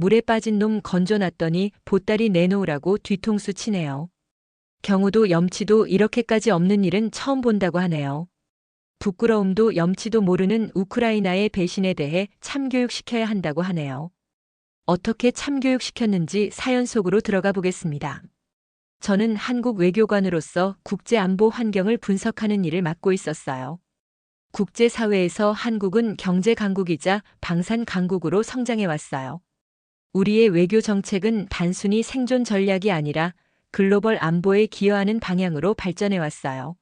물에 빠진 놈 건져놨더니 보따리 내놓으라고 뒤통수 치네요. 경우도 염치도 이렇게까지 없는 일은 처음 본다고 하네요. 부끄러움도 염치도 모르는 우크라이나의 배신에 대해 참교육시켜야 한다고 하네요. 어떻게 참교육시켰는지 사연 속으로 들어가 보겠습니다. 저는 한국 외교관으로서 국제 안보 환경을 분석하는 일을 맡고 있었어요. 국제사회에서 한국은 경제 강국이자 방산 강국으로 성장해 왔어요. 우리의 외교 정책은 단순히 생존 전략이 아니라 글로벌 안보에 기여하는 방향으로 발전해 왔어요.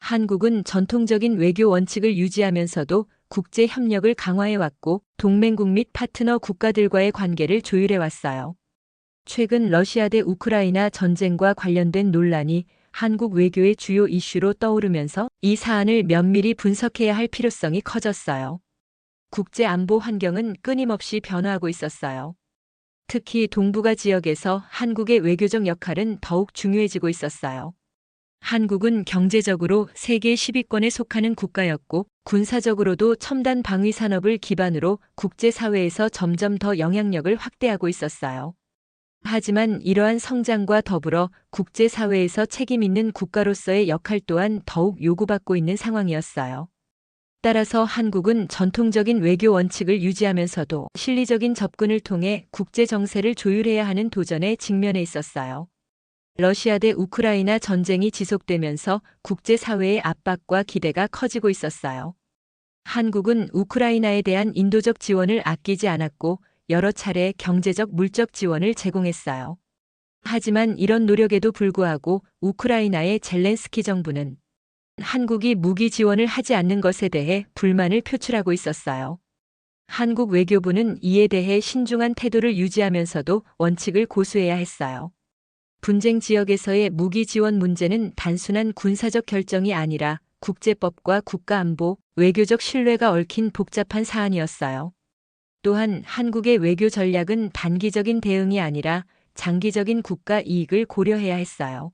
한국은 전통적인 외교 원칙을 유지하면서도 국제 협력을 강화해 왔고 동맹국 및 파트너 국가들과의 관계를 조율해 왔어요. 최근 러시아 대 우크라이나 전쟁과 관련된 논란이 한국 외교의 주요 이슈로 떠오르면서 이 사안을 면밀히 분석해야 할 필요성이 커졌어요. 국제 안보 환경은 끊임없이 변화하고 있었어요. 특히 동북아 지역에서 한국의 외교적 역할은 더욱 중요해지고 있었어요. 한국은 경제적으로 세계 10위권에 속하는 국가였고 군사적으로도 첨단 방위 산업을 기반으로 국제사회에서 점점 더 영향력을 확대하고 있었어요. 하지만 이러한 성장과 더불어 국제사회에서 책임 있는 국가로서의 역할 또한 더욱 요구받고 있는 상황이었어요. 따라서 한국은 전통적인 외교 원칙을 유지하면서도 실리적인 접근을 통해 국제 정세를 조율해야 하는 도전에 직면해 있었어요. 러시아 대 우크라이나 전쟁이 지속되면서 국제사회의 압박과 기대가 커지고 있었어요. 한국은 우크라이나에 대한 인도적 지원을 아끼지 않았고 여러 차례 경제적 물적 지원을 제공했어요. 하지만 이런 노력에도 불구하고 우크라이나의 젤렌스키 정부는 한국이 무기 지원을 하지 않는 것에 대해 불만을 표출하고 있었어요. 한국 외교부는 이에 대해 신중한 태도를 유지하면서도 원칙을 고수해야 했어요. 분쟁 지역에서의 무기 지원 문제는 단순한 군사적 결정이 아니라 국제법과 국가안보, 외교적 신뢰가 얽힌 복잡한 사안이었어요. 또한 한국의 외교 전략은 단기적인 대응이 아니라 장기적인 국가 이익을 고려해야 했어요.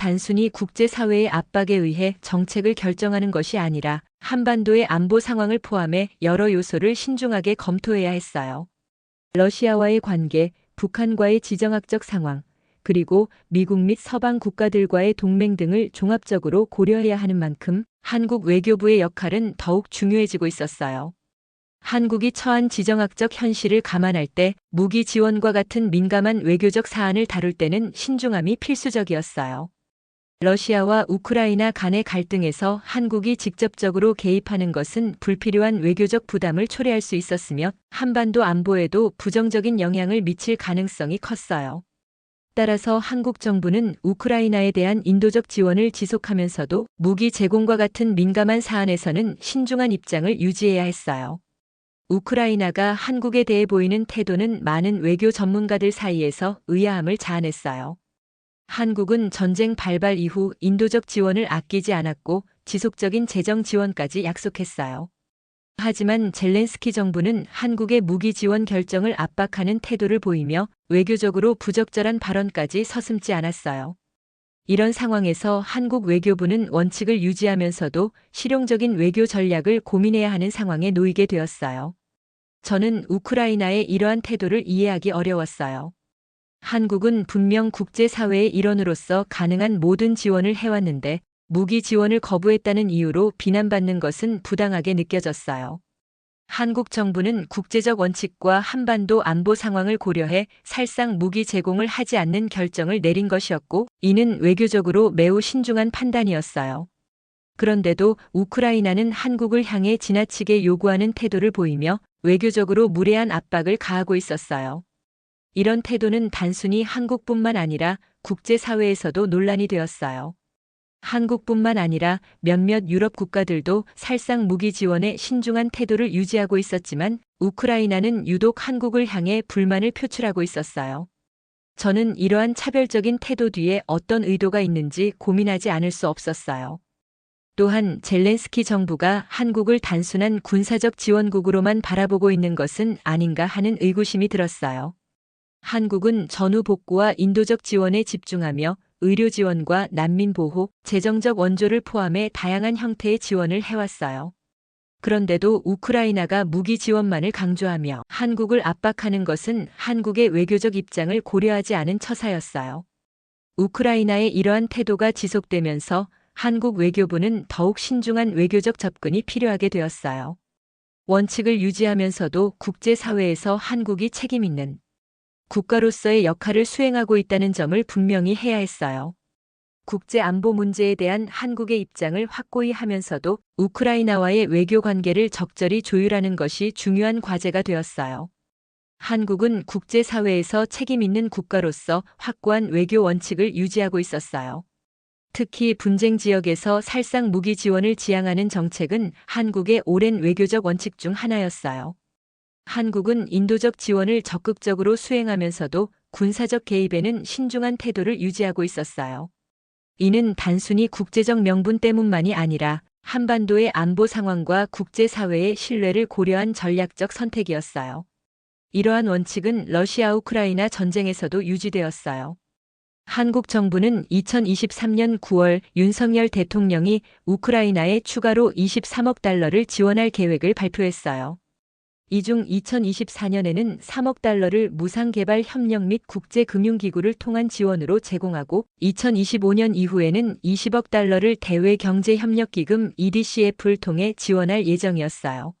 단순히 국제사회의 압박에 의해 정책을 결정하는 것이 아니라 한반도의 안보 상황을 포함해 여러 요소를 신중하게 검토해야 했어요. 러시아와의 관계, 북한과의 지정학적 상황, 그리고 미국 및 서방 국가들과의 동맹 등을 종합적으로 고려해야 하는 만큼 한국 외교부의 역할은 더욱 중요해지고 있었어요. 한국이 처한 지정학적 현실을 감안할 때 무기 지원과 같은 민감한 외교적 사안을 다룰 때는 신중함이 필수적이었어요. 러시아와 우크라이나 간의 갈등에서 한국이 직접적으로 개입하는 것은 불필요한 외교적 부담을 초래할 수 있었으며 한반도 안보에도 부정적인 영향을 미칠 가능성이 컸어요. 따라서 한국 정부는 우크라이나에 대한 인도적 지원을 지속하면서도 무기 제공과 같은 민감한 사안에서는 신중한 입장을 유지해야 했어요. 우크라이나가 한국에 대해 보이는 태도는 많은 외교 전문가들 사이에서 의아함을 자아냈어요. 한국은 전쟁 발발 이후 인도적 지원을 아끼지 않았고 지속적인 재정 지원까지 약속했어요. 하지만 젤렌스키 정부는 한국의 무기 지원 결정을 압박하는 태도를 보이며 외교적으로 부적절한 발언까지 서슴지 않았어요. 이런 상황에서 한국 외교부는 원칙을 유지하면서도 실용적인 외교 전략을 고민해야 하는 상황에 놓이게 되었어요. 저는 우크라이나의 이러한 태도를 이해하기 어려웠어요. 한국은 분명 국제사회의 일원으로서 가능한 모든 지원을 해왔는데 무기 지원을 거부했다는 이유로 비난받는 것은 부당하게 느껴졌어요. 한국 정부는 국제적 원칙과 한반도 안보 상황을 고려해 살상 무기 제공을 하지 않는 결정을 내린 것이었고, 이는 외교적으로 매우 신중한 판단이었어요. 그런데도 우크라이나는 한국을 향해 지나치게 요구하는 태도를 보이며 외교적으로 무례한 압박을 가하고 있었어요. 이런 태도는 단순히 한국뿐만 아니라 국제사회에서도 논란이 되었어요. 한국뿐만 아니라 몇몇 유럽 국가들도 살상 무기 지원에 신중한 태도를 유지하고 있었지만 우크라이나는 유독 한국을 향해 불만을 표출하고 있었어요. 저는 이러한 차별적인 태도 뒤에 어떤 의도가 있는지 고민하지 않을 수 없었어요. 또한 젤렌스키 정부가 한국을 단순한 군사적 지원국으로만 바라보고 있는 것은 아닌가 하는 의구심이 들었어요. 한국은 전후 복구와 인도적 지원에 집중하며 의료 지원과 난민 보호, 재정적 원조를 포함해 다양한 형태의 지원을 해왔어요. 그런데도 우크라이나가 무기 지원만을 강조하며 한국을 압박하는 것은 한국의 외교적 입장을 고려하지 않은 처사였어요. 우크라이나의 이러한 태도가 지속되면서 한국 외교부는 더욱 신중한 외교적 접근이 필요하게 되었어요. 원칙을 유지하면서도 국제사회에서 한국이 책임있는 국가로서의 역할을 수행하고 있다는 점을 분명히 해야 했어요. 국제 안보 문제에 대한 한국의 입장을 확고히 하면서도 우크라이나와의 외교 관계를 적절히 조율하는 것이 중요한 과제가 되었어요. 한국은 국제사회에서 책임있는 국가로서 확고한 외교 원칙을 유지하고 있었어요. 특히 분쟁 지역에서 살상 무기 지원을 지향하는 정책은 한국의 오랜 외교적 원칙 중 하나였어요. 한국은 인도적 지원을 적극적으로 수행하면서도 군사적 개입에는 신중한 태도를 유지하고 있었어요. 이는 단순히 국제적 명분 때문만이 아니라 한반도의 안보 상황과 국제사회의 신뢰를 고려한 전략적 선택이었어요. 이러한 원칙은 러시아 우크라이나 전쟁에서도 유지되었어요. 한국 정부는 2023년 9월 윤석열 대통령이 우크라이나에 추가로 23억 달러를 지원할 계획을 발표했어요. 이 중 2024년에는 3억 달러를 무상개발 협력 및 국제금융기구를 통한 지원으로 제공하고 2025년 이후에는 20억 달러를 대외경제협력기금 EDCF를 통해 지원할 예정이었어요.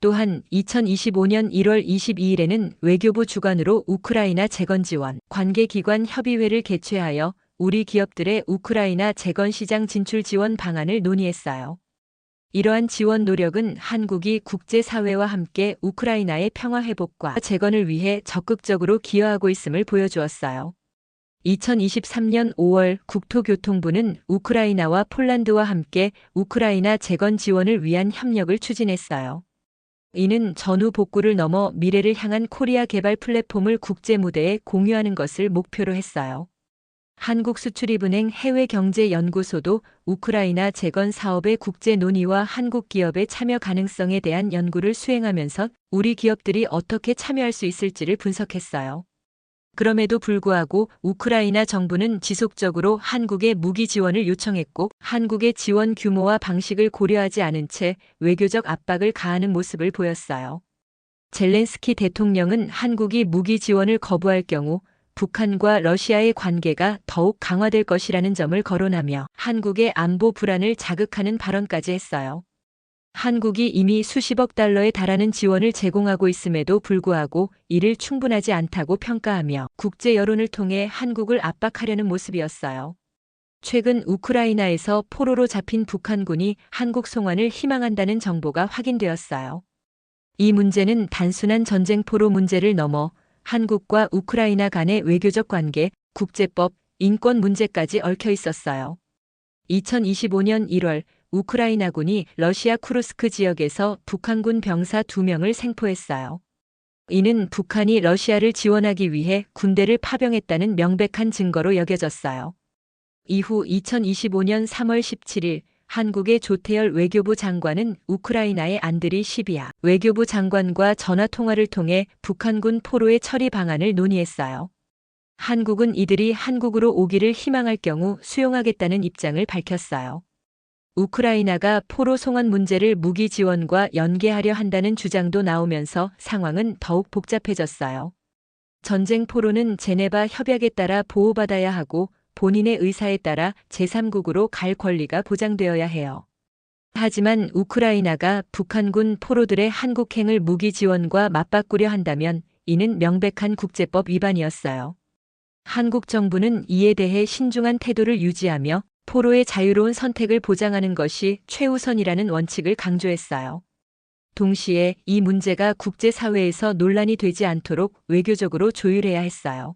또한 2025년 1월 22일에는 외교부 주관으로 우크라이나 재건 지원 관계기관 협의회를 개최하여 우리 기업들의 우크라이나 재건 시장 진출 지원 방안을 논의했어요. 이러한 지원 노력은 한국이 국제사회와 함께 우크라이나의 평화 회복과 재건을 위해 적극적으로 기여하고 있음을 보여주었어요. 2023년 5월 국토교통부는 우크라이나와 폴란드와 함께 우크라이나 재건 지원을 위한 협력을 추진했어요. 이는 전후 복구를 넘어 미래를 향한 코리아 개발 플랫폼을 국제 무대에 공유하는 것을 목표로 했어요. 한국수출입은행 해외경제연구소도 우크라이나 재건 사업의 국제 논의와 한국 기업의 참여 가능성에 대한 연구를 수행하면서 우리 기업들이 어떻게 참여할 수 있을지를 분석했어요. 그럼에도 불구하고 우크라이나 정부는 지속적으로 한국의 무기 지원을 요청했고 한국의 지원 규모와 방식을 고려하지 않은 채 외교적 압박을 가하는 모습을 보였어요. 젤렌스키 대통령은 한국이 무기 지원을 거부할 경우 북한과 러시아의 관계가 더욱 강화될 것이라는 점을 거론하며 한국의 안보 불안을 자극하는 발언까지 했어요. 한국이 이미 수십억 달러에 달하는 지원을 제공하고 있음에도 불구하고 이를 충분하지 않다고 평가하며 국제 여론을 통해 한국을 압박하려는 모습이었어요. 최근 우크라이나에서 포로로 잡힌 북한군이 한국 송환을 희망한다는 정보가 확인되었어요. 이 문제는 단순한 전쟁 포로 문제를 넘어 한국과 우크라이나 간의 외교적 관계, 국제법, 인권 문제까지 얽혀 있었어요. 2025년 1월 우크라이나군이 러시아 쿠르스크 지역에서 북한군 병사 2명을 생포했어요. 이는 북한이 러시아를 지원하기 위해 군대를 파병했다는 명백한 증거로 여겨졌어요. 이후 2025년 3월 17일 한국의 조태열 외교부 장관은 우크라이나의 안드리 시비아 외교부 장관과 전화 통화를 통해 북한군 포로의 처리 방안을 논의했어요. 한국은 이들이 한국으로 오기를 희망할 경우 수용하겠다는 입장을 밝혔어요. 우크라이나가 포로 송환 문제를 무기 지원과 연계하려 한다는 주장도 나오면서 상황은 더욱 복잡해졌어요. 전쟁 포로는 제네바 협약에 따라 보호받아야 하고 본인의 의사에 따라 제3국으로 갈 권리가 보장되어야 해요. 하지만 우크라이나가 북한군 포로들의 한국행을 무기 지원과 맞바꾸려 한다면 이는 명백한 국제법 위반이었어요. 한국 정부는 이에 대해 신중한 태도를 유지하며 포로의 자유로운 선택을 보장하는 것이 최우선이라는 원칙을 강조했어요. 동시에 이 문제가 국제사회에서 논란이 되지 않도록 외교적으로 조율해야 했어요.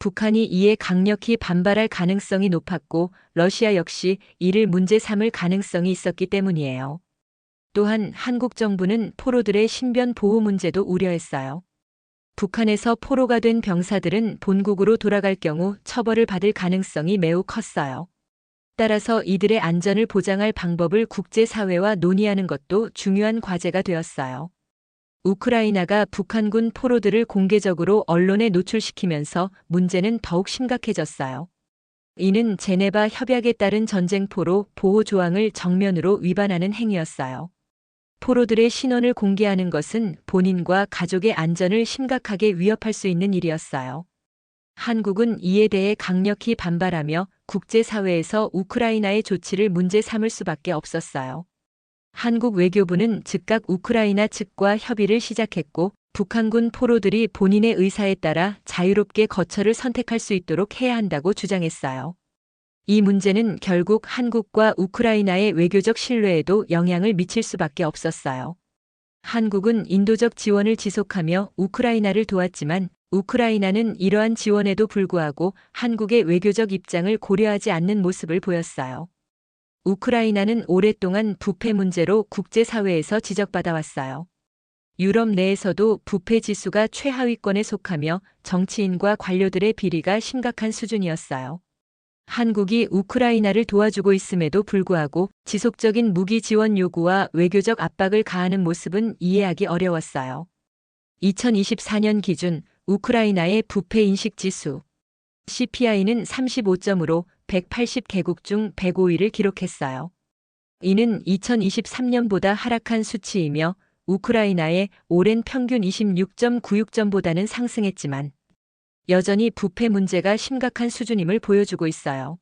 북한이 이에 강력히 반발할 가능성이 높았고 러시아 역시 이를 문제 삼을 가능성이 있었기 때문이에요. 또한 한국 정부는 포로들의 신변 보호 문제도 우려했어요. 북한에서 포로가 된 병사들은 본국으로 돌아갈 경우 처벌을 받을 가능성이 매우 컸어요. 따라서 이들의 안전을 보장할 방법을 국제사회와 논의하는 것도 중요한 과제가 되었어요. 우크라이나가 북한군 포로들을 공개적으로 언론에 노출시키면서 문제는 더욱 심각해졌어요. 이는 제네바 협약에 따른 전쟁포로 보호 조항을 정면으로 위반하는 행위였어요. 포로들의 신원을 공개하는 것은 본인과 가족의 안전을 심각하게 위협할 수 있는 일이었어요. 한국은 이에 대해 강력히 반발하며 국제사회에서 우크라이나의 조치를 문제 삼을 수밖에 없었어요. 한국 외교부는 즉각 우크라이나 측과 협의를 시작했고 북한군 포로들이 본인의 의사에 따라 자유롭게 거처를 선택할 수 있도록 해야 한다고 주장했어요. 이 문제는 결국 한국과 우크라이나의 외교적 신뢰에도 영향을 미칠 수밖에 없었어요. 한국은 인도적 지원을 지속하며 우크라이나를 도왔지만 우크라이나는 이러한 지원에도 불구하고 한국의 외교적 입장을 고려하지 않는 모습을 보였어요. 우크라이나는 오랫동안 부패 문제로 국제사회에서 지적받아 왔어요. 유럽 내에서도 부패 지수가 최하위권에 속하며 정치인과 관료들의 비리가 심각한 수준이었어요. 한국이 우크라이나를 도와주고 있음에도 불구하고 지속적인 무기 지원 요구와 외교적 압박을 가하는 모습은 이해하기 어려웠어요. 2024년 기준 우크라이나의 부패 인식 지수 CPI는 35점으로 180개국 중 105위를 기록했어요. 이는 2023년보다 하락한 수치이며 우크라이나의 오랜 평균 26.96점보다는 상승했지만 여전히 부패 문제가 심각한 수준임을 보여주고 있어요.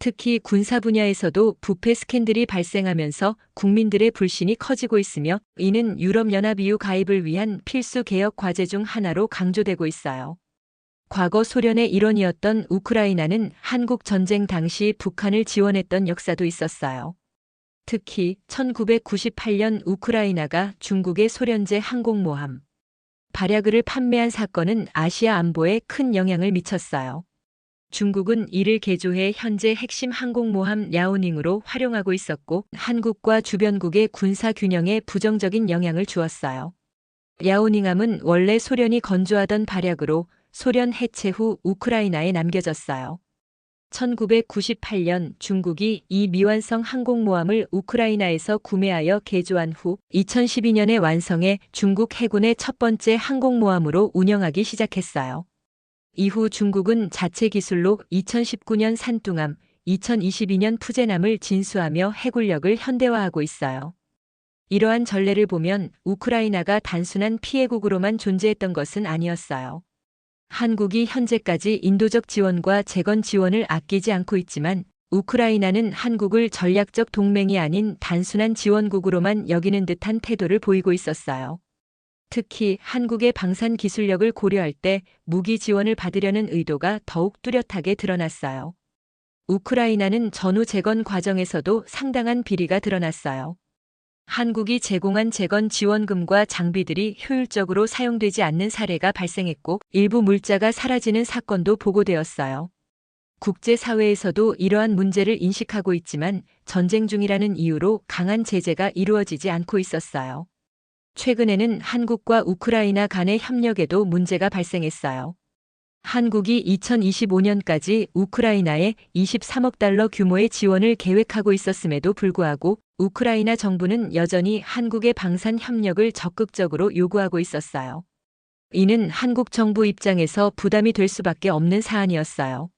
특히 군사 분야에서도 부패 스캔들이 발생하면서 국민들의 불신이 커지고 있으며 이는 유럽연합 EU 가입을 위한 필수 개혁 과제 중 하나로 강조되고 있어요. 과거 소련의 일원이었던 우크라이나는 한국 전쟁 당시 북한을 지원했던 역사도 있었어요. 특히 1998년 우크라이나가 중국의 소련제 항공모함 발야그를 판매한 사건은 아시아 안보에 큰 영향을 미쳤어요. 중국은 이를 개조해 현재 핵심 항공모함 야오닝으로 활용하고 있었고 한국과 주변국의 군사 균형에 부정적인 영향을 주었어요. 야오닝함은 원래 소련이 건조하던 발약으로 소련 해체 후 우크라이나에 남겨졌어요. 1998년 중국이 이 미완성 항공모함을 우크라이나에서 구매하여 개조한 후 2012년에 완성해 중국 해군의 첫 번째 항공모함으로 운영하기 시작했어요. 이후 중국은 자체 기술로 2019년 산둥함, 2022년 푸제남을 진수하며 해군력을 현대화하고 있어요. 이러한 전례를 보면 우크라이나가 단순한 피해국으로만 존재했던 것은 아니었어요. 한국이 현재까지 인도적 지원과 재건 지원을 아끼지 않고 있지만 우크라이나는 한국을 전략적 동맹이 아닌 단순한 지원국으로만 여기는 듯한 태도를 보이고 있었어요. 특히 한국의 방산 기술력을 고려할 때 무기 지원을 받으려는 의도가 더욱 뚜렷하게 드러났어요. 우크라이나는 전후 재건 과정에서도 상당한 비리가 드러났어요. 한국이 제공한 재건 지원금과 장비들이 효율적으로 사용되지 않는 사례가 발생했고 일부 물자가 사라지는 사건도 보고되었어요. 국제사회에서도 이러한 문제를 인식하고 있지만 전쟁 중이라는 이유로 강한 제재가 이루어지지 않고 있었어요. 최근에는 한국과 우크라이나 간의 협력에도 문제가 발생했어요. 한국이 2025년까지 우크라이나에 23억 달러 규모의 지원을 계획하고 있었음에도 불구하고 우크라이나 정부는 여전히 한국의 방산 협력을 적극적으로 요구하고 있었어요. 이는 한국 정부 입장에서 부담이 될 수밖에 없는 사안이었어요.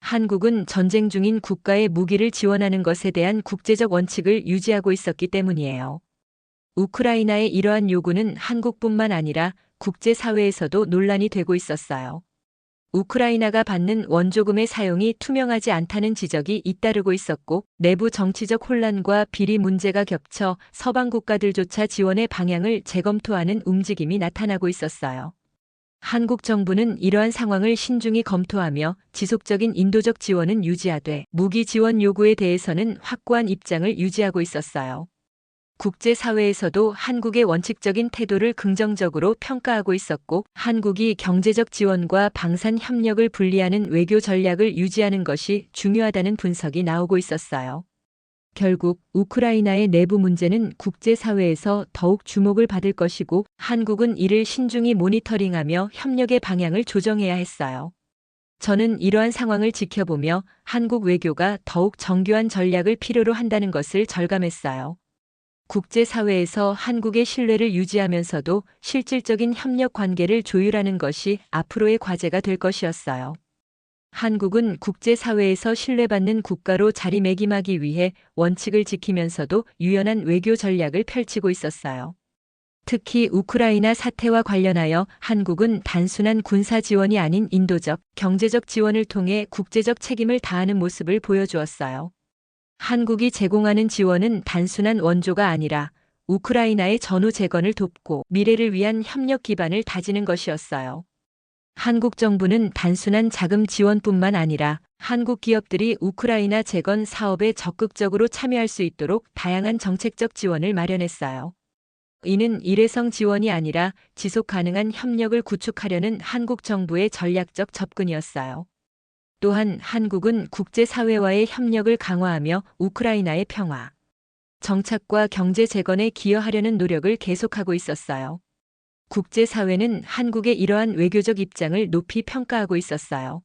한국은 전쟁 중인 국가의 무기를 지원하는 것에 대한 국제적 원칙을 유지하고 있었기 때문이에요. 우크라이나의 이러한 요구는 한국뿐만 아니라 국제사회에서도 논란이 되고 있었어요. 우크라이나가 받는 원조금의 사용이 투명하지 않다는 지적이 잇따르고 있었고 내부 정치적 혼란과 비리 문제가 겹쳐 서방 국가들조차 지원의 방향을 재검토하는 움직임이 나타나고 있었어요. 한국 정부는 이러한 상황을 신중히 검토하며 지속적인 인도적 지원은 유지하되 무기 지원 요구에 대해서는 확고한 입장을 유지하고 있었어요. 국제사회에서도 한국의 원칙적인 태도를 긍정적으로 평가하고 있었고 한국이 경제적 지원과 방산 협력을 분리하는 외교 전략을 유지하는 것이 중요하다는 분석이 나오고 있었어요. 결국 우크라이나의 내부 문제는 국제사회에서 더욱 주목을 받을 것이고 한국은 이를 신중히 모니터링하며 협력의 방향을 조정해야 했어요. 저는 이러한 상황을 지켜보며 한국 외교가 더욱 정교한 전략을 필요로 한다는 것을 절감했어요. 국제사회에서 한국의 신뢰를 유지하면서도 실질적인 협력 관계를 조율하는 것이 앞으로의 과제가 될 것이었어요. 한국은 국제사회에서 신뢰받는 국가로 자리매김하기 위해 원칙을 지키면서도 유연한 외교 전략을 펼치고 있었어요. 특히 우크라이나 사태와 관련하여 한국은 단순한 군사 지원이 아닌 인도적, 경제적 지원을 통해 국제적 책임을 다하는 모습을 보여주었어요. 한국이 제공하는 지원은 단순한 원조가 아니라 우크라이나의 전후 재건을 돕고 미래를 위한 협력 기반을 다지는 것이었어요. 한국 정부는 단순한 자금 지원뿐만 아니라 한국 기업들이 우크라이나 재건 사업에 적극적으로 참여할 수 있도록 다양한 정책적 지원을 마련했어요. 이는 일회성 지원이 아니라 지속 가능한 협력을 구축하려는 한국 정부의 전략적 접근이었어요. 또한 한국은 국제사회와의 협력을 강화하며 우크라이나의 평화, 정착과 경제 재건에 기여하려는 노력을 계속하고 있었어요. 국제사회는 한국의 이러한 외교적 입장을 높이 평가하고 있었어요.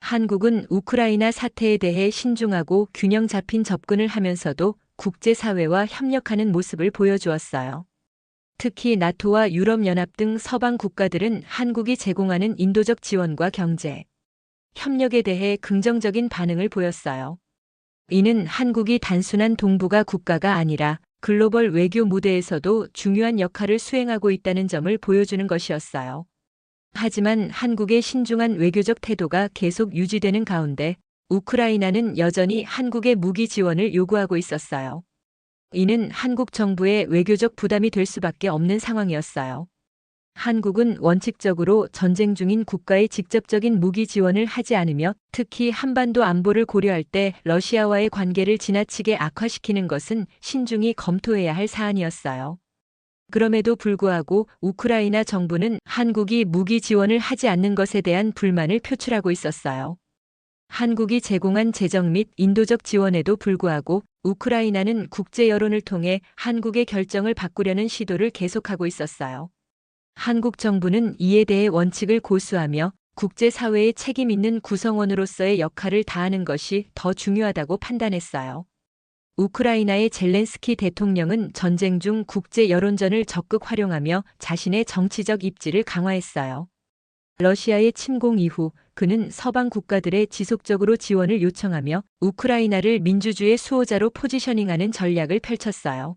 한국은 우크라이나 사태에 대해 신중하고 균형 잡힌 접근을 하면서도 국제사회와 협력하는 모습을 보여주었어요. 특히 나토와 유럽연합 등 서방 국가들은 한국이 제공하는 인도적 지원과 경제, 협력에 대해 긍정적인 반응을 보였어요. 이는 한국이 단순한 동북아 국가가 아니라 글로벌 외교 무대에서도 중요한 역할을 수행하고 있다는 점을 보여주는 것이었어요. 하지만 한국의 신중한 외교적 태도가 계속 유지되는 가운데 우크라이나는 여전히 한국의 무기 지원을 요구하고 있었어요. 이는 한국 정부의 외교적 부담이 될 수밖에 없는 상황이었어요. 한국은 원칙적으로 전쟁 중인 국가의 직접적인 무기 지원을 하지 않으며 특히 한반도 안보를 고려할 때 러시아와의 관계를 지나치게 악화시키는 것은 신중히 검토해야 할 사안이었어요. 그럼에도 불구하고 우크라이나 정부는 한국이 무기 지원을 하지 않는 것에 대한 불만을 표출하고 있었어요. 한국이 제공한 재정 및 인도적 지원에도 불구하고 우크라이나는 국제 여론을 통해 한국의 결정을 바꾸려는 시도를 계속하고 있었어요. 한국 정부는 이에 대해 원칙을 고수하며 국제사회의 책임 있는 구성원으로서의 역할을 다하는 것이 더 중요하다고 판단했어요. 우크라이나의 젤렌스키 대통령은 전쟁 중 국제 여론전을 적극 활용하며 자신의 정치적 입지를 강화했어요. 러시아의 침공 이후 그는 서방 국가들의 지속적으로 지원을 요청하며 우크라이나를 민주주의 수호자로 포지셔닝하는 전략을 펼쳤어요.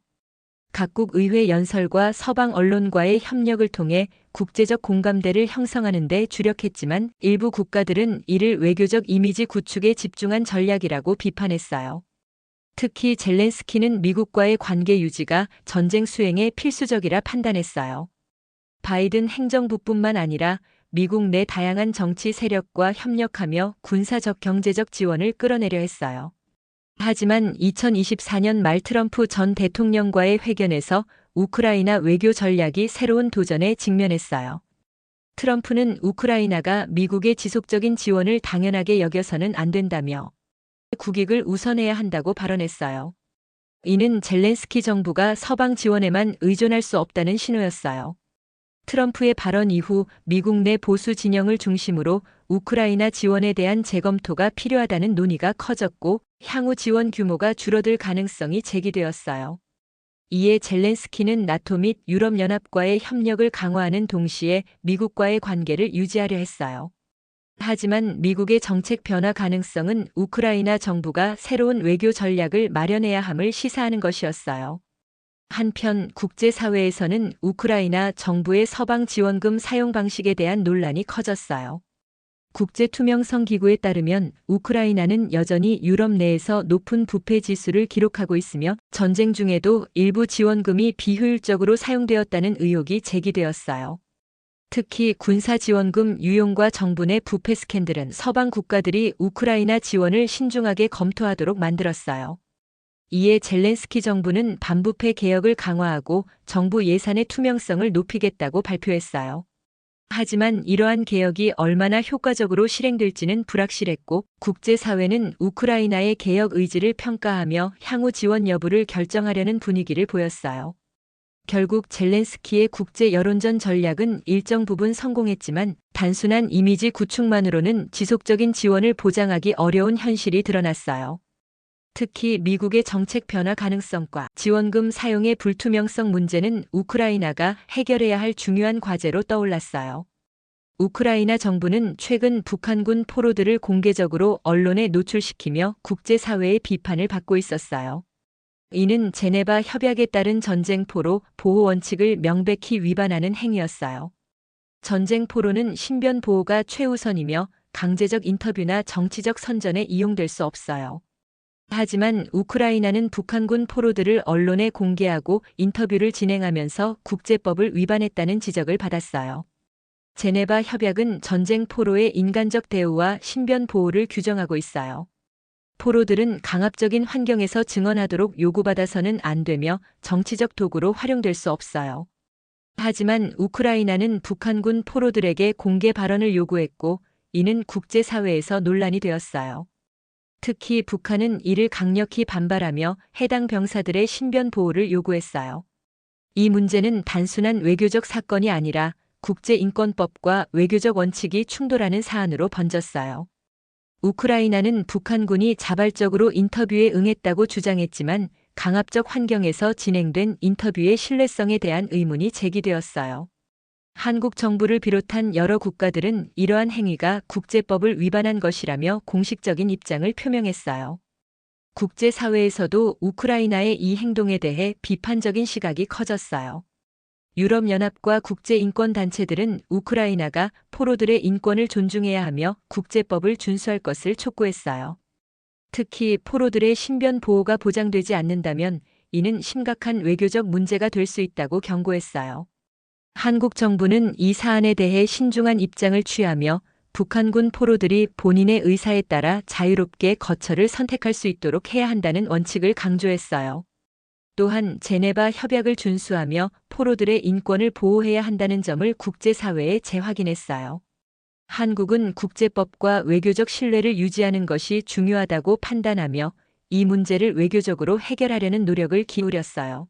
각국 의회 연설과 서방 언론과의 협력을 통해 국제적 공감대를 형성하는 데 주력했지만 일부 국가들은 이를 외교적 이미지 구축에 집중한 전략이라고 비판했어요. 특히 젤렌스키는 미국과의 관계 유지가 전쟁 수행에 필수적이라 판단했어요. 바이든 행정부뿐만 아니라 미국 내 다양한 정치 세력과 협력하며 군사적 경제적 지원을 끌어내려 했어요. 하지만 2024년 말 트럼프 전 대통령과의 회견에서 우크라이나 외교 전략이 새로운 도전에 직면했어요. 트럼프는 우크라이나가 미국의 지속적인 지원을 당연하게 여겨서는 안 된다며 국익을 우선해야 한다고 발언했어요. 이는 젤렌스키 정부가 서방 지원에만 의존할 수 없다는 신호였어요. 트럼프의 발언 이후 미국 내 보수 진영을 중심으로 우크라이나 지원에 대한 재검토가 필요하다는 논의가 커졌고 향후 지원 규모가 줄어들 가능성이 제기되었어요. 이에 젤렌스키는 나토 및 유럽연합과의 협력을 강화하는 동시에 미국과의 관계를 유지하려 했어요. 하지만 미국의 정책 변화 가능성은 우크라이나 정부가 새로운 외교 전략을 마련해야 함을 시사하는 것이었어요. 한편 국제사회에서는 우크라이나 정부의 서방 지원금 사용 방식에 대한 논란이 커졌어요. 국제투명성 기구에 따르면 우크라이나는 여전히 유럽 내에서 높은 부패 지수를 기록하고 있으며 전쟁 중에도 일부 지원금이 비효율적으로 사용되었다는 의혹이 제기되었어요. 특히 군사 지원금 유용과 정부 내 부패 스캔들은 서방 국가들이 우크라이나 지원을 신중하게 검토하도록 만들었어요. 이에 젤렌스키 정부는 반부패 개혁을 강화하고 정부 예산의 투명성을 높이겠다고 발표했어요. 하지만 이러한 개혁이 얼마나 효과적으로 실행될지는 불확실했고 국제사회는 우크라이나의 개혁 의지를 평가하며 향후 지원 여부를 결정하려는 분위기를 보였어요. 결국 젤렌스키의 국제 여론전 전략은 일정 부분 성공했지만 단순한 이미지 구축만으로는 지속적인 지원을 보장하기 어려운 현실이 드러났어요. 특히 미국의 정책 변화 가능성과 지원금 사용의 불투명성 문제는 우크라이나가 해결해야 할 중요한 과제로 떠올랐어요. 우크라이나 정부는 최근 북한군 포로들을 공개적으로 언론에 노출시키며 국제사회의 비판을 받고 있었어요. 이는 제네바 협약에 따른 전쟁포로 보호 원칙을 명백히 위반하는 행위였어요. 전쟁포로는 신변 보호가 최우선이며 강제적 인터뷰나 정치적 선전에 이용될 수 없어요. 하지만 우크라이나는 북한군 포로들을 언론에 공개하고 인터뷰를 진행하면서 국제법을 위반했다는 지적을 받았어요. 제네바 협약은 전쟁 포로의 인간적 대우와 신변 보호를 규정하고 있어요. 포로들은 강압적인 환경에서 증언하도록 요구받아서는 안 되며 정치적 도구로 활용될 수 없어요. 하지만 우크라이나는 북한군 포로들에게 공개 발언을 요구했고 이는 국제사회에서 논란이 되었어요. 특히 북한은 이를 강력히 반발하며 해당 병사들의 신변 보호를 요구했어요. 이 문제는 단순한 외교적 사건이 아니라 국제인권법과 외교적 원칙이 충돌하는 사안으로 번졌어요. 우크라이나는 북한군이 자발적으로 인터뷰에 응했다고 주장했지만 강압적 환경에서 진행된 인터뷰의 신뢰성에 대한 의문이 제기되었어요. 한국 정부를 비롯한 여러 국가들은 이러한 행위가 국제법을 위반한 것이라며 공식적인 입장을 표명했어요. 국제사회에서도 우크라이나의 이 행동에 대해 비판적인 시각이 커졌어요. 유럽연합과 국제인권단체들은 우크라이나가 포로들의 인권을 존중해야 하며 국제법을 준수할 것을 촉구했어요. 특히 포로들의 신변 보호가 보장되지 않는다면 이는 심각한 외교적 문제가 될 수 있다고 경고했어요. 한국 정부는 이 사안에 대해 신중한 입장을 취하며 북한군 포로들이 본인의 의사에 따라 자유롭게 거처를 선택할 수 있도록 해야 한다는 원칙을 강조했어요. 또한 제네바 협약을 준수하며 포로들의 인권을 보호해야 한다는 점을 국제사회에 재확인했어요. 한국은 국제법과 외교적 신뢰를 유지하는 것이 중요하다고 판단하며 이 문제를 외교적으로 해결하려는 노력을 기울였어요.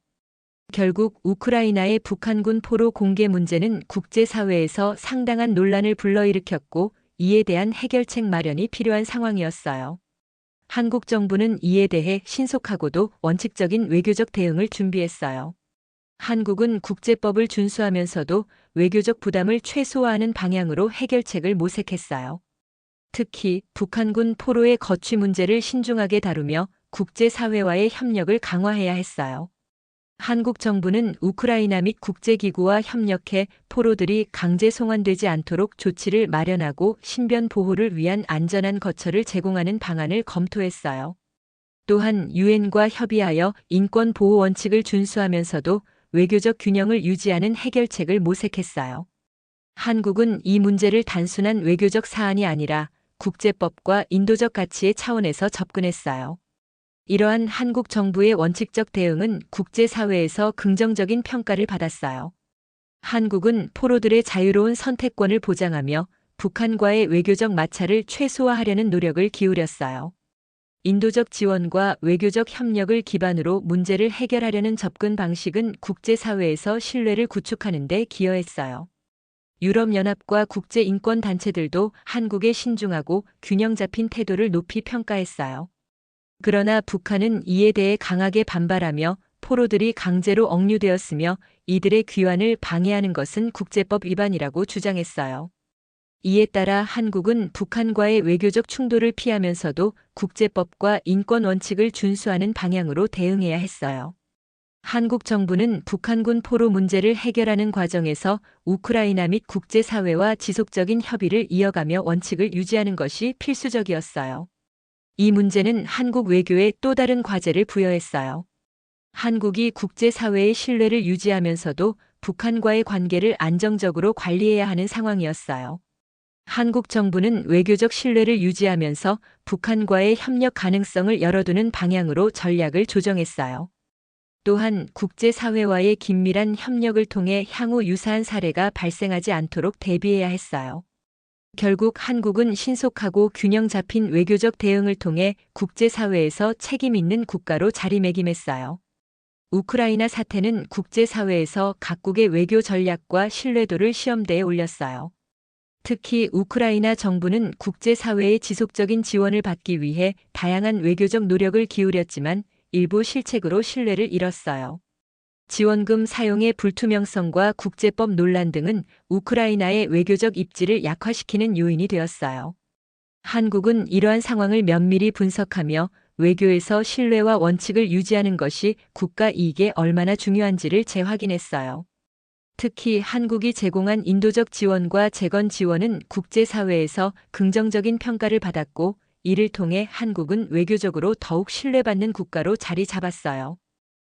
결국 우크라이나의 북한군 포로 공개 문제는 국제사회에서 상당한 논란을 불러일으켰고 이에 대한 해결책 마련이 필요한 상황이었어요. 한국 정부는 이에 대해 신속하고도 원칙적인 외교적 대응을 준비했어요. 한국은 국제법을 준수하면서도 외교적 부담을 최소화하는 방향으로 해결책을 모색했어요. 특히 북한군 포로의 거취 문제를 신중하게 다루며 국제사회와의 협력을 강화해야 했어요. 한국 정부는 우크라이나 및 국제기구와 협력해 포로들이 강제 송환되지 않도록 조치를 마련하고 신변 보호를 위한 안전한 거처를 제공하는 방안을 검토했어요. 또한 유엔과 협의하여 인권 보호 원칙을 준수하면서도 외교적 균형을 유지하는 해결책을 모색했어요. 한국은 이 문제를 단순한 외교적 사안이 아니라 국제법과 인도적 가치의 차원에서 접근했어요. 이러한 한국 정부의 원칙적 대응은 국제사회에서 긍정적인 평가를 받았어요. 한국은 포로들의 자유로운 선택권을 보장하며 북한과의 외교적 마찰을 최소화하려는 노력을 기울였어요. 인도적 지원과 외교적 협력을 기반으로 문제를 해결하려는 접근 방식은 국제사회에서 신뢰를 구축하는 데 기여했어요. 유럽연합과 국제인권단체들도 한국의 신중하고 균형 잡힌 태도를 높이 평가했어요. 그러나 북한은 이에 대해 강하게 반발하며 포로들이 강제로 억류되었으며 이들의 귀환을 방해하는 것은 국제법 위반이라고 주장했어요. 이에 따라 한국은 북한과의 외교적 충돌을 피하면서도 국제법과 인권 원칙을 준수하는 방향으로 대응해야 했어요. 한국 정부는 북한군 포로 문제를 해결하는 과정에서 우크라이나 및 국제사회와 지속적인 협의를 이어가며 원칙을 유지하는 것이 필수적이었어요. 이 문제는 한국 외교에 또 다른 과제를 부여했어요. 한국이 국제사회의 신뢰를 유지하면서도 북한과의 관계를 안정적으로 관리해야 하는 상황이었어요. 한국 정부는 외교적 신뢰를 유지하면서 북한과의 협력 가능성을 열어두는 방향으로 전략을 조정했어요. 또한 국제사회와의 긴밀한 협력을 통해 향후 유사한 사례가 발생하지 않도록 대비해야 했어요. 결국 한국은 신속하고 균형 잡힌 외교적 대응을 통해 국제사회에서 책임 있는 국가로 자리매김했어요. 우크라이나 사태는 국제사회에서 각국의 외교 전략과 신뢰도를 시험대에 올렸어요. 특히 우크라이나 정부는 국제사회의 지속적인 지원을 받기 위해 다양한 외교적 노력을 기울였지만 일부 실책으로 신뢰를 잃었어요. 지원금 사용의 불투명성과 국제법 논란 등은 우크라이나의 외교적 입지를 약화시키는 요인이 되었어요. 한국은 이러한 상황을 면밀히 분석하며 외교에서 신뢰와 원칙을 유지하는 것이 국가 이익에 얼마나 중요한지를 재확인했어요. 특히 한국이 제공한 인도적 지원과 재건 지원은 국제사회에서 긍정적인 평가를 받았고 이를 통해 한국은 외교적으로 더욱 신뢰받는 국가로 자리 잡았어요.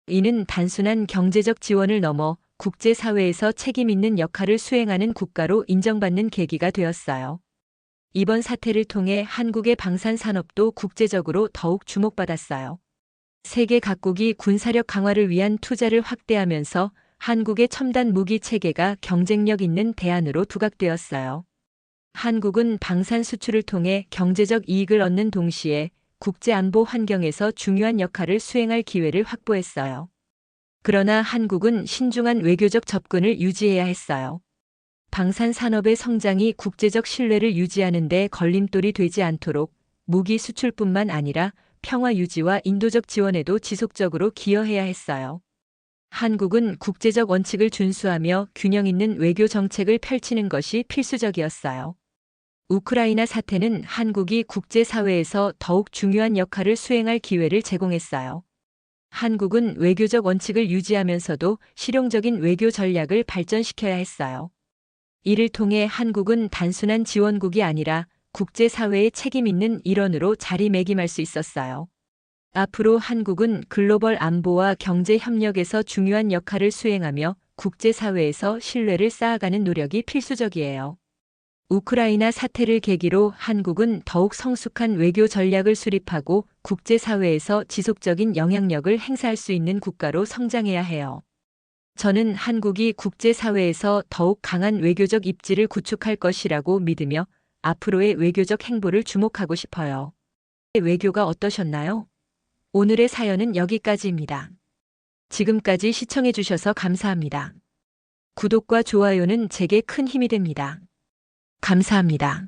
이는 단순한 경제적 지원을 넘어 국제사회에서 책임 있는 역할을 수행하는 국가로 인정받는 계기가 되었어요. 이번 사태를 통해 한국의 방산 산업도 국제적으로 더욱 주목받았어요. 세계 각국이 군사력 강화를 위한 투자를 확대하면서 한국의 첨단 무기 체계가 경쟁력 있는 대안으로 두각되었어요. 한국은 방산 수출을 통해 경제적 이익을 얻는 동시에 국제 안보 환경에서 중요한 역할을 수행할 기회를 확보했어요. 그러나 한국은 신중한 외교적 접근을 유지해야 했어요. 방산 산업의 성장이 국제적 신뢰를 유지하는 데 걸림돌이 되지 않도록 무기 수출뿐만 아니라 평화 유지와 인도적 지원에도 지속적으로 기여해야 했어요. 한국은 국제적 원칙을 준수하며 균형 있는 외교 정책을 펼치는 것이 필수적이었어요. 우크라이나 사태는 한국이 국제사회에서 더욱 중요한 역할을 수행할 기회를 제공했어요. 한국은 외교적 원칙을 유지하면서도 실용적인 외교 전략을 발전시켜야 했어요. 이를 통해 한국은 단순한 지원국이 아니라 국제사회의 책임 있는 일원으로 자리매김할 수 있었어요. 앞으로 한국은 글로벌 안보와 경제 협력에서 중요한 역할을 수행하며 국제사회에서 신뢰를 쌓아가는 노력이 필수적이에요. 우크라이나 사태를 계기로 한국은 더욱 성숙한 외교 전략을 수립하고 국제사회에서 지속적인 영향력을 행사할 수 있는 국가로 성장해야 해요. 저는 한국이 국제사회에서 더욱 강한 외교적 입지를 구축할 것이라고 믿으며 앞으로의 외교적 행보를 주목하고 싶어요. 외교가 어떠셨나요? 오늘의 사연은 여기까지입니다. 지금까지 시청해주셔서 감사합니다. 구독과 좋아요는 제게 큰 힘이 됩니다. 감사합니다.